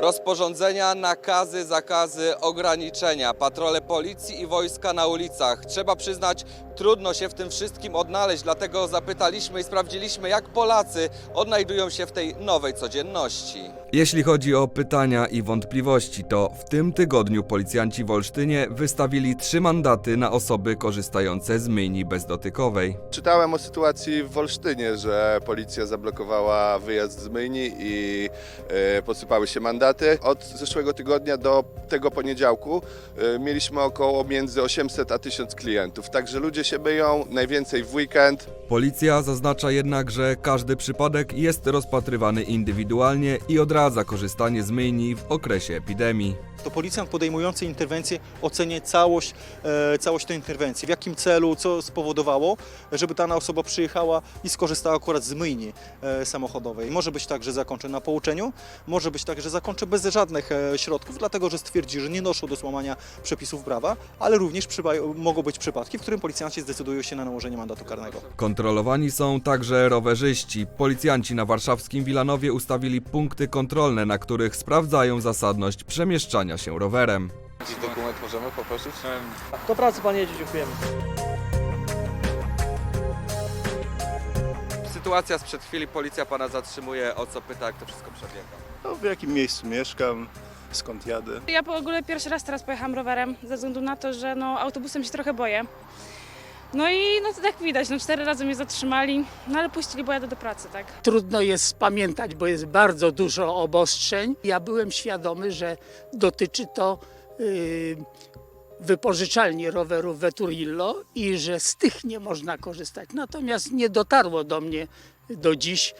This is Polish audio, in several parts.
Rozporządzenia, nakazy, zakazy, ograniczenia, patrole policji i wojska na ulicach. Trzeba przyznać, trudno się w tym wszystkim odnaleźć, dlatego zapytaliśmy i sprawdziliśmy, jak Polacy odnajdują się w tej nowej codzienności. Jeśli chodzi o pytania i wątpliwości, to w tym tygodniu policjanci w Olsztynie wystawili trzy mandaty na osoby korzystające z myjni bezdotykowej. Czytałem o sytuacji w Olsztynie, że policja zablokowała wyjazd z myjni i e, posypały się mandaty. Od zeszłego tygodnia do tego poniedziałku e, mieliśmy około między 800 a 1000 klientów. Także ludzie się myją, najwięcej w weekend. Policja zaznacza jednak, że każdy przypadek jest rozpatrywany indywidualnie i odradza korzystanie z myjni w okresie epidemii. To policjant podejmujący interwencję ocenia całość, e, całość tej interwencji. W jakim celu, co spowodowało, żeby dana osoba przyjechała i skorzystała akurat z myjni e, samochodowej. Może być tak, że zakończy na pouczeniu, może być tak, że zakończy bez żadnych e, środków, dlatego że stwierdzi, że nie doszło do złamania przepisów prawa, ale również mogą być przypadki, w którym policjanci zdecydują się na nałożenie mandatu karnego. Kontrolowani są także rowerzyści. Policjanci na warszawskim Wilanowie ustawili punkty kontrolne, na których sprawdzają zasadność przemieszczania się rowerem. Jakiś dokument możemy poprosić? Do pracy pan jedzie, dziękujemy. Sytuacja sprzed chwili, policja pana zatrzymuje, o co pyta, jak to wszystko przebiega. No, w jakim miejscu mieszkam, skąd jadę. Ja w ogóle pierwszy raz teraz pojechałam rowerem, ze względu na to, że no, autobusem się trochę boję. No i no to tak widać, no cztery razy mnie zatrzymali, no ale puścili, bo jadę do pracy, tak. Trudno jest pamiętać, bo jest bardzo dużo obostrzeń. Ja byłem świadomy, że dotyczy to y, wypożyczalni rowerów Veturillo i że z tych nie można korzystać. Natomiast nie dotarło do mnie do dziś,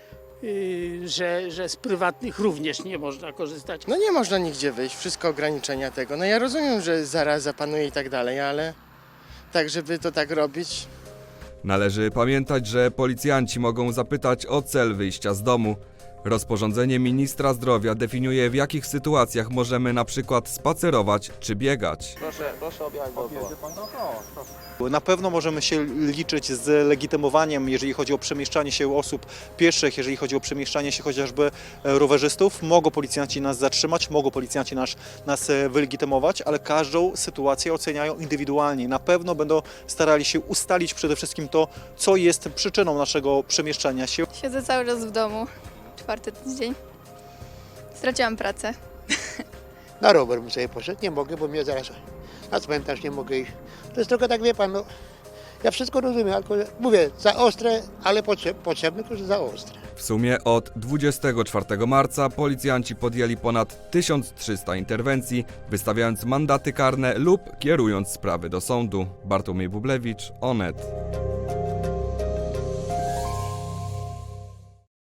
y, że, że z prywatnych również nie można korzystać. No nie można nigdzie wyjść, wszystko ograniczenia tego. No ja rozumiem, że zaraza panuje i tak dalej, ale tak, żeby to tak robić, Należy pamiętać, że policjanci mogą zapytać o cel wyjścia z domu. Rozporządzenie ministra zdrowia definiuje w jakich sytuacjach możemy na przykład spacerować czy biegać. Na pewno możemy się liczyć z legitymowaniem, jeżeli chodzi o przemieszczanie się osób pieszych, jeżeli chodzi o przemieszczanie się chociażby e, rowerzystów. Mogą policjanci nas zatrzymać, mogą policjanci nas, nas e, wylegitymować, ale każdą sytuację oceniają indywidualnie. Na pewno będą starali się ustalić przede wszystkim to, co jest przyczyną naszego przemieszczania się. Siedzę cały czas w domu. Czwarty tydzień. Straciłam pracę. Na rower bym sobie poszedł, nie mogę, bo mnie zaraz na cmentarz nie mogę iść. To jest trochę tak, wie pan, no, ja wszystko rozumiem, tylko mówię, za ostre, ale potrze- potrzebne, tylko że za ostre. W sumie od 24 marca policjanci podjęli ponad 1300 interwencji, wystawiając mandaty karne lub kierując sprawy do sądu. Bartłomiej Bublewicz, Onet.